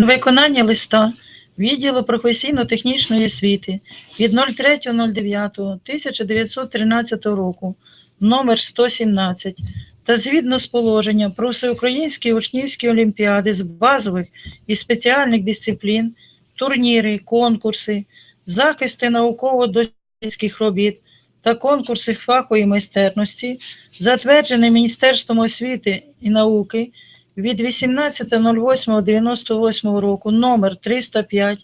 На виконання листа відділу професійно-технічної освіти від 03.09.1913 року номер 117 та згідно з положенням про всеукраїнські учнівські олімпіади з базових і спеціальних дисциплін, турніри, конкурси, захисти науково-дослідницьких робіт та конкурси фахової майстерності, затверджений Міністерством освіти і науки від 18.08.98 року номер 305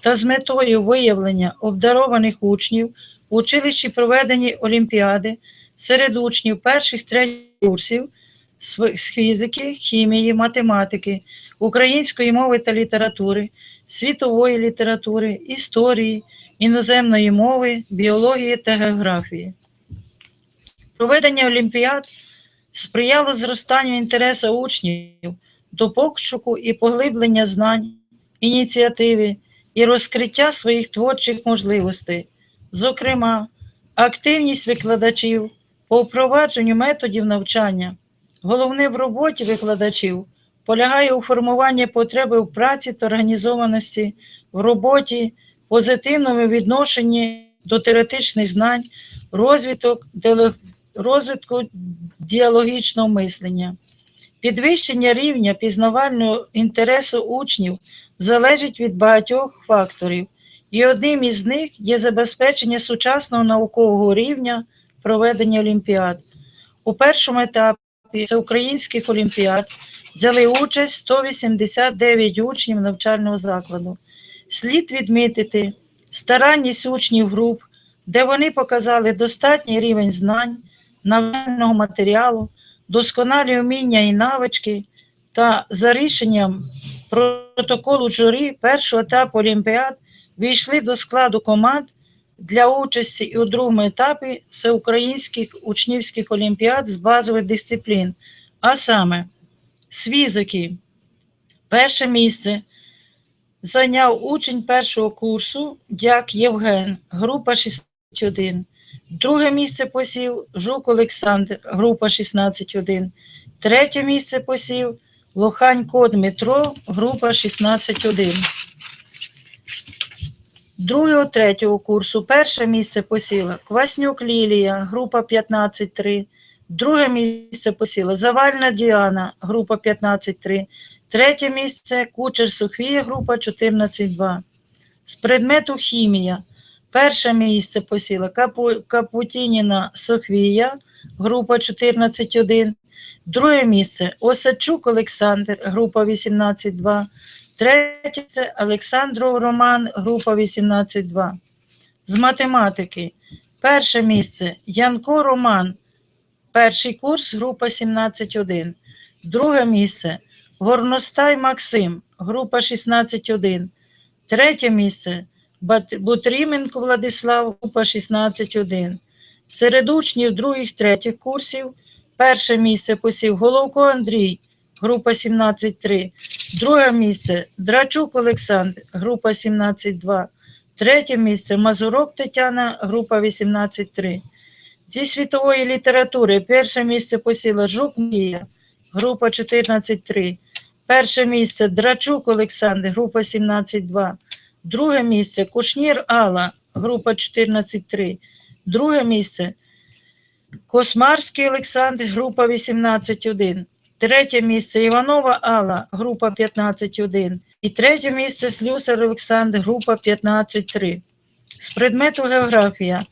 та з метою виявлення обдарованих учнів в училищі проведені олімпіади серед учнів перших третіх курсів з фізики, хімії, математики, української мови та літератури, світової літератури, історії, іноземної мови, біології та географії. Проведення олімпіад сприяло зростанню інтересу учнів до пошуку і поглиблення знань, ініціативи і розкриття своїх творчих можливостей, зокрема, активність викладачів по впровадженню методів навчання. Головне в роботі викладачів полягає у формуванні потреби в праці та організованості в роботі, позитивному відношенні до теоретичних знань, розвиток, розвитку діалогічного мислення. Підвищення рівня пізнавального інтересу учнів залежить від багатьох факторів, і одним із них є забезпечення сучасного наукового рівня проведення олімпіад. У першому етапі всеукраїнських олімпіад взяли участь 189 учнів навчального закладу. Слід відмітити старанність учнів груп, де вони показали достатній рівень знань, навчального матеріалу, досконалі вміння і навички та за рішенням протоколу журі першого етапу Олімпіад війшли до складу команд для участі у другому етапі всеукраїнських учнівських олімпіад з базових дисциплін, а саме з фізики. Перше місце зайняв учень першого курсу Дяк Євген, група 61. Друге місце посів Жук Олександр, група 16.1. Третє місце посів Лоханько Дмитро, група 16.1. Другого, третього курсу перше місце посіла Кваснюк Лілія, група 15.3. Друге місце посіла Завальна Діана, група 15.3. Третє місце Кучер Софія, група 14.2. З предмету хімія. Перше місце посіла Капу, Капутініна Софія, група 14.1. Друге місце Осадчук Олександр, група 18.2. Третє це Олександров Роман, група 18.2. З математики. Перше місце Янко Роман, перший курс, група 17.1. Друге місце Горностай Максим, група 16.1. Третє місце Бутріменко Владислав, група 16.1. Серед учнів других, третіх курсів перше місце посів Головко Андрій, група 17.3. Друге місце Драчук Олександр, група 17.2. Третє місце Мазурок Тетяна, група 18.3. Зі світової літератури перше місце посіла Жук Мія, група 14.3. Перше місце Драчук Олександр, група 17.2. Друге місце Кушнір Алла, група 14.3. Друге місце Космарський Олександр, група 18.1. Третє місце Іванова Алла, група 15.1. І третє місце Слюсар Олександр, група 15.3. З предмету географія.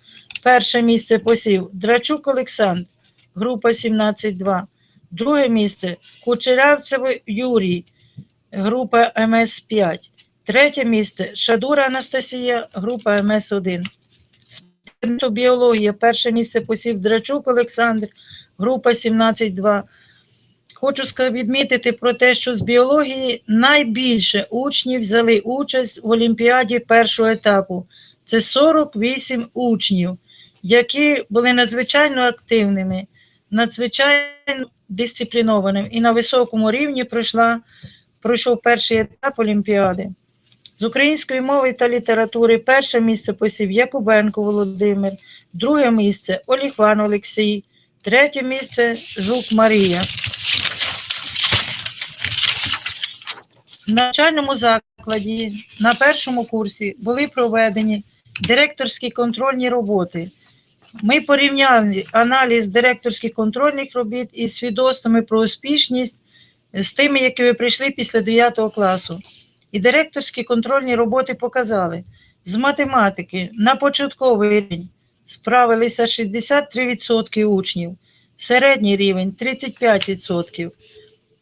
Перше місце посів Драчук Олександр, група 17.2. Друге місце Кучерявцев Юрій, група МС-5. Третє місце Шадура Анастасія, група МС-1. З предмету біологія. Перше місце посів Драчук Олександр, група 17.2. Хочу відмітити про те, що з біології найбільше учнів взяли участь в Олімпіаді першого етапу. Це 48 учнів, які були надзвичайно активними, надзвичайно дисциплінованими і на високому рівні пройшла, пройшов перший етап Олімпіади. З української мови та літератури перше місце посів Якубенко Володимир, друге місце Оліхван Олексій, третє місце Жук Марія. В навчальному закладі на першому курсі були проведені директорські контрольні роботи. Ми порівняли аналіз директорських контрольних робіт із свідоцтвами про успішність з тими, які ви прийшли після 9 класу. І директорські контрольні роботи показали, з математики на початковий рівень справилися 63% учнів, середній рівень 35%,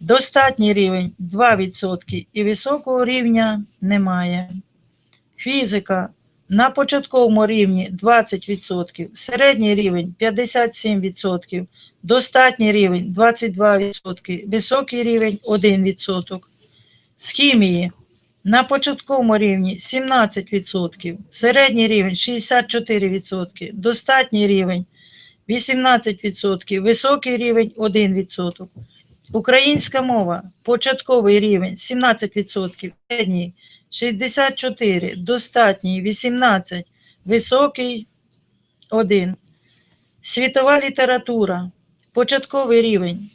достатній рівень 2% і високого рівня немає. Фізика на початковому рівні 20%, середній рівень 57%, достатній рівень 22%, високий рівень 1%. З хімії на початковому рівні 17%, середній рівень 64%, достатній рівень 18%, високий рівень 1%. Українська мова, початковий рівень 17%, середній 64, достатній 18, високий 1. Світова література, початковий рівень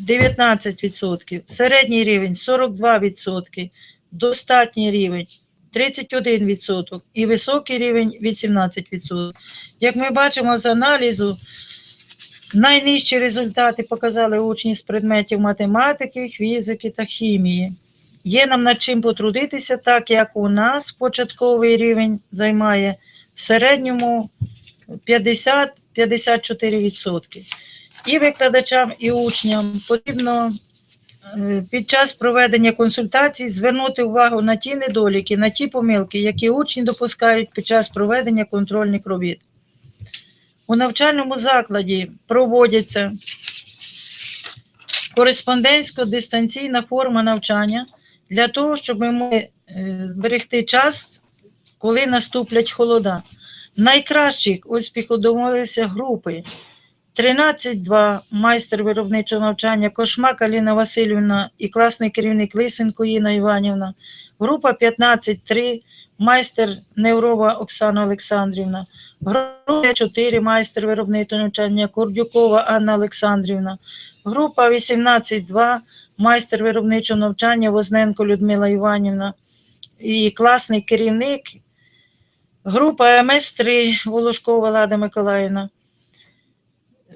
19%, середній рівень 42%, достатній рівень 31% і високий рівень 18%. Як ми бачимо з аналізу, найнижчі результати показали учні з предметів математики, фізики та хімії. Є нам над чим потрудитися, так як у нас початковий рівень займає в середньому 50-54%. І викладачам, і учням потрібно під час проведення консультацій звернути увагу на ті недоліки, на ті помилки, які учні допускають під час проведення контрольних робіт. У навчальному закладі проводяться кореспондентсько-дистанційна форма навчання для того, щоб ми могли е, зберегти час, коли наступлять холода. Найкращих успіху домовилися групи 13-2 майстер виробничого навчання Кошмак Аліна Васильівна і класний керівник Лисенко Інна Іванівна, група 15-3 майстер Неврова Оксана Олександрівна, група 4 майстер виробничого навчання Кордюкова Анна Олександрівна, група 18-2 майстер виробничого навчання Возненко Людмила Іванівна і класний керівник група МС-3 Волошкова Лада Миколаївна.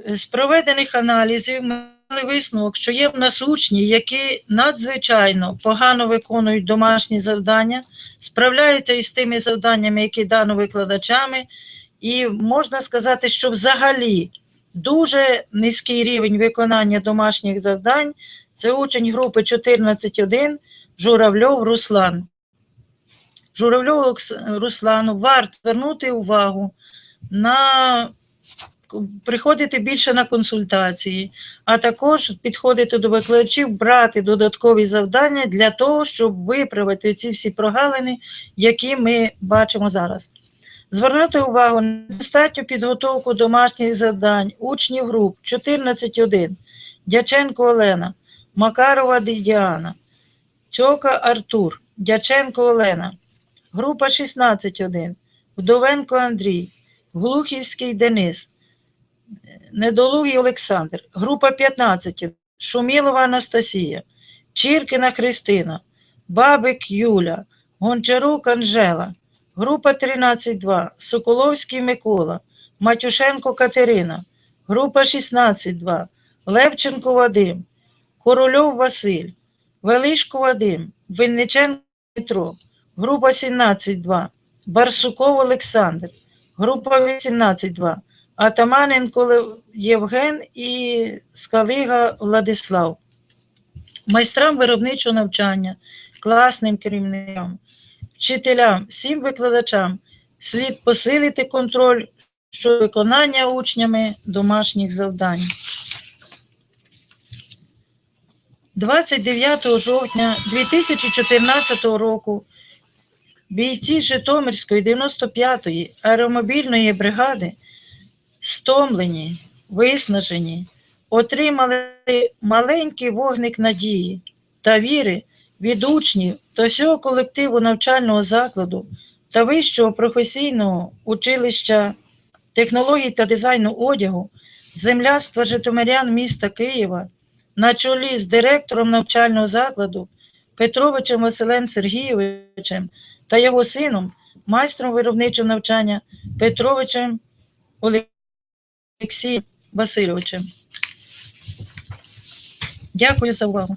З проведених аналізів ми мали висновок, що є в нас учні, які надзвичайно погано виконують домашні завдання, справляються із тими завданнями, які дано викладачами, і можна сказати, що взагалі дуже низький рівень виконання домашніх завдань це учень групи 14.1 Журавльов Руслан. Журавльову Руслану варто звернути увагу на приходити більше на консультації, а також підходити до викладачів, брати додаткові завдання для того, щоб виправити ці всі прогалини, які ми бачимо зараз. Звернути увагу на достатню підготовку домашніх завдань, учнів груп 14.1, Дяченко Олена, Макарова Діана, Чока Артур, Дяченко Олена, група 16.1, Вдовенко Андрій, Глухівський Денис, Недолугий Олександр, група 15, Шумілова Анастасія, Чіркіна Христина, Бабик Юля, Гончарук Анжела, група 13.2, Соколовський Микола, Матюшенко Катерина, група 16.2, Левченко Вадим, Корольов Василь, Велишко Вадим, Винниченко Петро, група 17.2, Барсуков Олександр, група 18.2, Атаманенко Євген і Скалига Владислав. Майстрам виробничого навчання, класним керівникам, вчителям, всім викладачам слід посилити контроль щодо виконання учнями домашніх завдань. 29 жовтня 2014 року бійці Житомирської 95-ї аеромобільної бригади стомлені, виснажені, отримали маленький вогник надії та віри від учнів та всього колективу навчального закладу та вищого професійного училища технологій та дизайну одягу земляства Житомирян міста Києва на чолі з директором навчального закладу Петровичем Василем Сергійовичем та його сином, майстром виробничого навчання Петровичем Олексієм Васильовичем. Дякую за увагу.